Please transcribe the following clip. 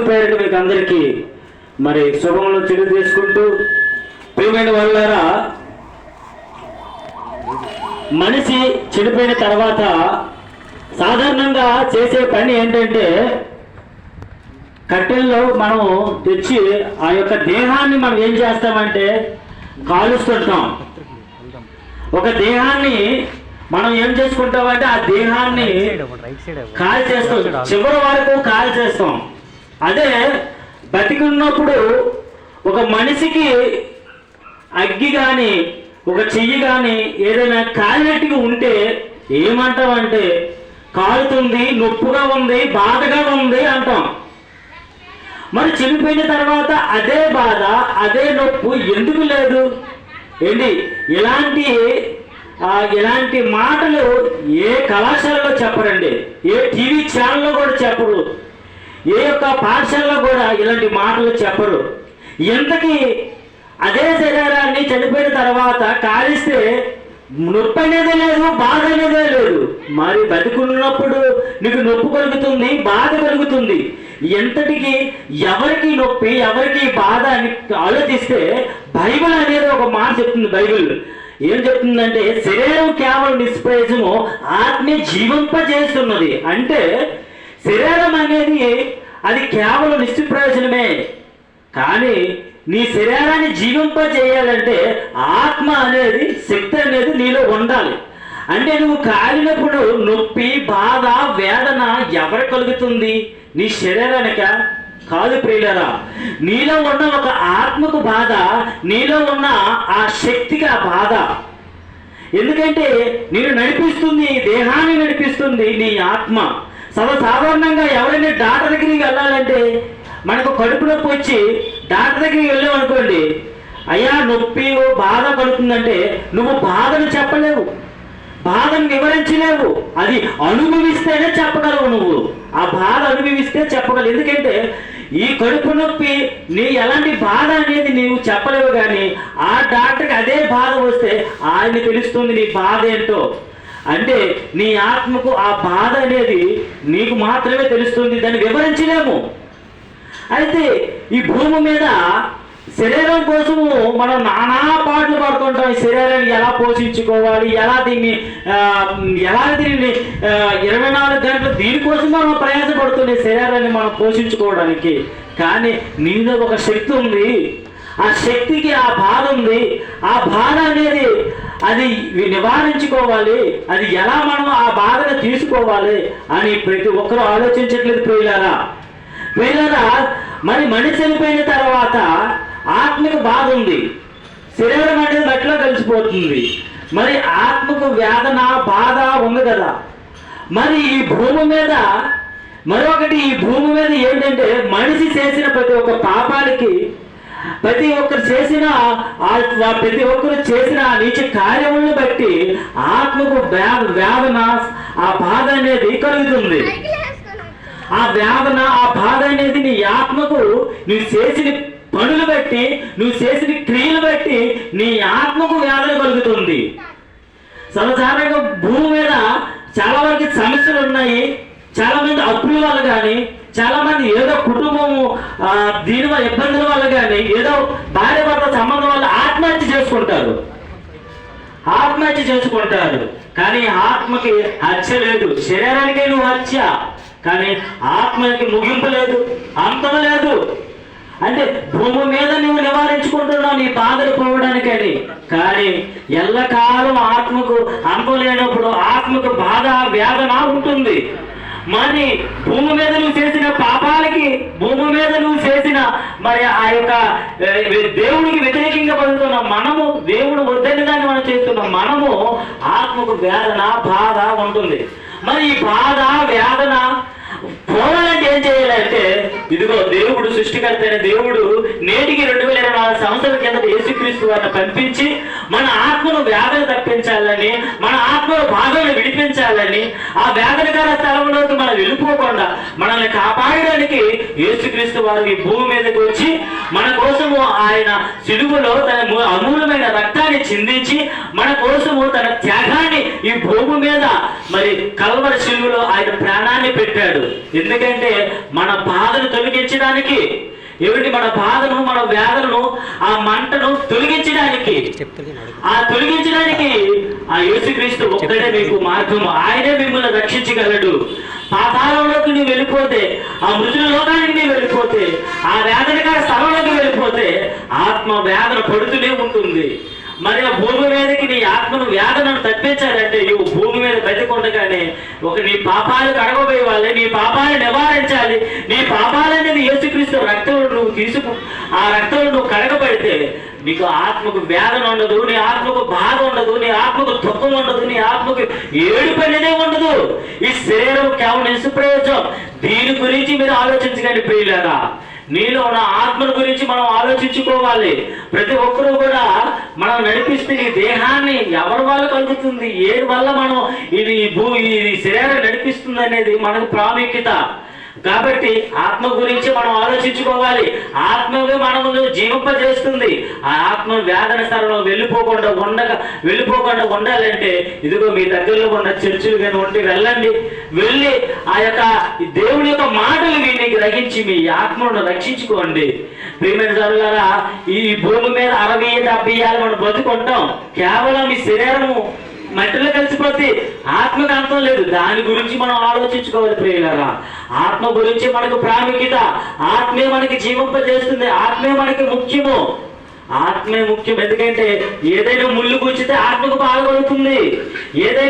పేరిట మీకు అందరికీ మరి శుభములు తెలియజేసుకుంటూ ప్రియమైన వాళ్ళారా మనిషి చనిపోయిన తర్వాత సాధారణంగా చేసే పని ఏంటంటే కట్టెల్లో మనం తెచ్చి ఆ యొక్క దేహాన్ని మనం ఏం చేస్తామంటే కాలుస్తుంటాం. ఒక దేహాన్ని మనం ఏం చేసుకుంటామంటే ఆ దేహాన్ని కాల్ చేస్తాం చివరి వరకు కాల్ చేస్తాం అదే బతికున్నప్పుడు ఒక మనిషికి అగ్గి కానీ ఒక చెయ్యి కానీ ఏదైనా కాలినట్టుగా ఉంటే ఏమంటామంటే కాలుతుంది నొప్పుగా ఉంది బాధగా ఉంది అంటాం. మరి చనిపోయిన తర్వాత అదే బాధ అదే నొప్పు ఎందుకు లేదు? ఏంటి? ఇలాంటి ఇలాంటి మాటలు ఏ కళాశాలలో చెప్పరండి ఏ టీవీ ఛానల్లో కూడా చెప్పరు. ఏ యొక్క పాఠశాలలో కూడా ఇలాంటి మాటలు చెప్పరు. ఎంతకి అదే శరీరాన్ని చనిపోయిన తర్వాత కాలిస్తే నొప్పి అనేదే లేదు బాధ అనేదే లేదు. మరి బతికున్నప్పుడు నీకు నొప్పి కలుగుతుంది బాధ కలుగుతుంది. ఎంతటికి ఎవరికి నొప్పి ఎవరికి బాధ అని ఆలోచిస్తే బైబిల్ అనేది ఒక మాట చెప్తుంది బైబిల్. ఏం చెప్తుందంటే శరీరం కేవలం నిష్ప్రయోజము ఆత్మీయ జీవింపజేస్తున్నది అంటే శరీరం అనేది అది కేవలం నిశ్చిప్రయోజనమే కానీ నీ శరీరాన్ని జీవింపజేయాలంటే ఆత్మ అనేది శక్తి అనేది నీలో ఉండాలి. అంటే నువ్వు కాలినప్పుడు నొప్పి బాధ వేదన ఎవరు కలుగుతుంది? నీ శరీరానిక? కాదు ప్రియులరా నీలో ఉన్న ఒక ఆత్మకు బాధ నీలో ఉన్న ఆ శక్తికి ఆ బాధ. ఎందుకంటే నేను నడిపిస్తుంది దేహాన్ని నడిపిస్తుంది నీ ఆత్మ. సర్వసాధారణంగా ఎవరైనా డాక్టర్ దగ్గరికి వెళ్ళాలంటే మనకు కడుపు నొప్పి వచ్చి డాక్టర్ దగ్గరికి వెళ్ళాం అనుకోండి అయ్యా నొప్పి ఓ బాధ పడుతుందంటే నువ్వు బాధను చెప్పలేవు బాధను వివరించలేవు అది అనుభవిస్తేనే చెప్పగలవు నువ్వు ఆ బాధ అనుభవిస్తే చెప్పగలవు. ఎందుకంటే ఈ కడుపు నొప్పి నీ ఎలాంటి బాధ అనేది నీవు చెప్పలేవు కానీ ఆ డాక్టర్కి అదే బాధ వస్తే ఆయన తెలుస్తుంది నీ బాధ ఏంటో. అంటే నీ ఆత్మకు ఆ బాధ అనేది నీకు మాత్రమే తెలుస్తుంది దాన్ని వివరించలేము. అయితే ఈ భూమి మీద శరీరం కోసము మనం నానా పాటలు పడుతుంటాం. ఈ శరీరాన్ని ఎలా పోషించుకోవాలి ఎలా దీన్ని ఎలా దీన్ని ఇరవై నాలుగు గంటలు దీనికోసం మనం ప్రయాసపడుతుంది శరీరాన్ని మనం పోషించుకోవడానికి. కానీ నీలో ఒక శక్తి ఉంది. ఆ శక్తికి ఆ బాధ ఉంది. ఆ బాధ అనేది అది నివారించుకోవాలి. అది ఎలా మనం ఆ బాధను తీసుకోవాలి అని ప్రతి ఒక్కరూ ఆలోచించట్లేదు ప్రియులారా. ప్రియులారా మరి మనిషి చనిపోయిన తర్వాత ఆత్మకు బాధ ఉంది. శరీరం అనేది మట్టిలో కలిసిపోతుంది. మరి ఆత్మకు వేదన బాధ ఉంది కదా. మరి ఈ భూమి మీద మరొకటి ఈ భూమి మీద ఏంటంటే మనిషి చేసిన ప్రతి ఒక్క పాపాలకి ప్రతి ఒక్కరు చేసిన ఆ- ప్రతి ఒక్కరు చేసిన ఆ నీచ కార్యములను బట్టి ఆత్మకు వేదన ఆ బాధ అనేది కలుగుతుంది. ఆ వేదన ఆ బాధ అనేది నీ ఆత్మకు నువ్వు చేసిన పనులు బట్టి నువ్వు చేసిన క్రియలు బట్టి నీ ఆత్మకు వేదన కలుగుతుంది. సాధారణంగా భూమి మీద చాలా వరకు సమస్యలు ఉన్నాయి. చాలా మంది అప్పుల వల్ల కానీ చాలా మంది ఏదో కుటుంబము దీని వల్ల ఇబ్బందుల వల్ల కానీ ఏదో భార్య భర్త సంబంధం వల్ల ఆత్మహత్య చేసుకుంటారు. ఆత్మహత్య చేసుకుంటారు. కానీ ఆత్మకి హత్య లేదు. శరీరానికి నువ్వు హత్య. కానీ ఆత్మకి ముగింపు లేదు. అంతం లేదు. అంటే భూమి మీద నువ్వు నివారించుకుంటున్నావు నీ బాధలు పోవడానికని. కానీ ఎల్లకాలం ఆత్మకు అంతం లేనప్పుడు ఆత్మకు బాధ వేదన ఉంటుంది. మరి భూమి మీద నువ్వు చేసిన పాపాలకి భూమి మీద నువ్వు చేసిన మరి ఆ యొక్క దేవుడికి వ్యతిరేకంగా బతుకుతున్న మనము దేవుడు వద్దని దాన్ని మనం చేస్తున్నాం మనము ఆత్మకు వేదన బాధ ఉంటుంది. మరి ఈ బాధ వేదన పోవాలంటే ఏం చేయాలంటే ఇదిగో దేవుడు సృష్టికర్త అయిన దేవుడు నేటికి రెండు వేల ఇరవై నాలుగు సంవత్సరాల కింద యేసుక్రీస్తు వారిని పంపించి మన ఆత్మను వ్యాధులు తప్పించాలని మన ఆత్మను బాధను విడిపించాలని ఆ వేదనకర స్థలంలోకి మనం వెళ్ళిపోకుండా మనల్ని కాపాడడానికి యేసుక్రీస్తు వారు ఈ భూమి మీదకి వచ్చి మన కోసము ఆయన సిలువలో తన అమూలమైన రక్తాన్ని చిందించి మన కోసము తన త్యాగాన్ని ఈ భూమి మీద మరి కల్వర సిలువలో ఆయన ప్రాణాన్ని పెట్టాడు. ఎందుకంటే మన బాధను తొలగించడానికి ఏమిటి? మన బాధను మన వ్యాధులను ఆ మంటను తొలగించడానికి. ఆ తొలగించడానికి ఆ యేసుక్రీస్తు ఒక్కడే మీకు మార్గము. ఆయనే మిమ్మల్ని రక్షించగలడు. పాతాళంలోకి నీవు వెళ్ళిపోతే ఆ మృతుల లోకానికి నీవు వెళ్ళిపోతే ఆ వేదనకర స్థలంలోకి వెళ్ళిపోతే ఆత్మ వేదన పడుతూనే ఉంటుంది. మరి ఆ భూమి మీదకి నీ ఆత్మను వేదనను తప్పించాలంటే నువ్వు భూమి మీద బతికొండగానే ఒక నీ పాపాలు కడగబోయేవాళ్ళే నీ పాపాలు నివారించాలి నీ పాపాలనేది యేసుక్రీస్తు రక్తంలో నువ్వు తీసుకు ఆ రక్తంలో నువ్వు కడగబడితే నీకు ఆత్మకు వేదన ఉండదు నీ ఆత్మకు బాధ ఉండదు నీ ఆత్మకు దుఃఖం ఉండదు నీ ఆత్మకు ఏడుపు అనేదే ఉండదు. ఈ శరీరం కేవలం నిస్ప్రయోజనం దీని గురించి మీరు ఆలోచించకండి ప్రియులారా. నీలో ఉన్న ఆత్మను గురించి మనం ఆలోచించుకోవాలి. ప్రతి ఒక్కరూ కూడా మనం నడిపిస్తే ఈ దేహాన్ని ఎవరి వల్ల కలుగుతుంది ఏ వల్ల మనం ఇది భూమి భూ ఈ శరీరం నడిపిస్తుంది అనేది మనకు ప్రాముఖ్యత. కాబట్టి ఆత్మ గురించి మనం ఆలోచించుకోవాలి. ఆత్మగా మనము జీవింపజేస్తుంది. ఆ ఆత్మ వేదన స్థలంలో వెళ్ళిపోకుండా ఉండగా వెళ్ళిపోకుండా ఉండాలంటే ఇదిగో మీ దగ్గరలో ఉన్న చర్చిలు కానీ ఉండి వెళ్ళండి. వెళ్ళి ఆ యొక్క దేవుని యొక్క మాటలు విని గ్రహించి మీ ఆత్మను రక్షించుకోండి. ప్రియమైన జరులారా ఈ భూమి మీద అరవై డెబ్బై ఏళ్ళు మనం బతుకుంటాం. కేవలం ఈ శరీరము మట్టిలో కలిసిపోతే ఆత్మకు అర్థం లేదు. దాని గురించి మనం ఆలోచించుకోవాలి ప్రియులరా. ఆత్మ గురించి మనకు ప్రాముఖ్యత ఆత్మే మనకి జీవింపజేస్తుంది. ఆత్మే మనకి ముఖ్యము. ఆత్మే ముఖ్యం. ఎందుకంటే ఏదైనా ముళ్ళు కూర్చితే ఆత్మకు బాధపడుతుంది ఏదైనా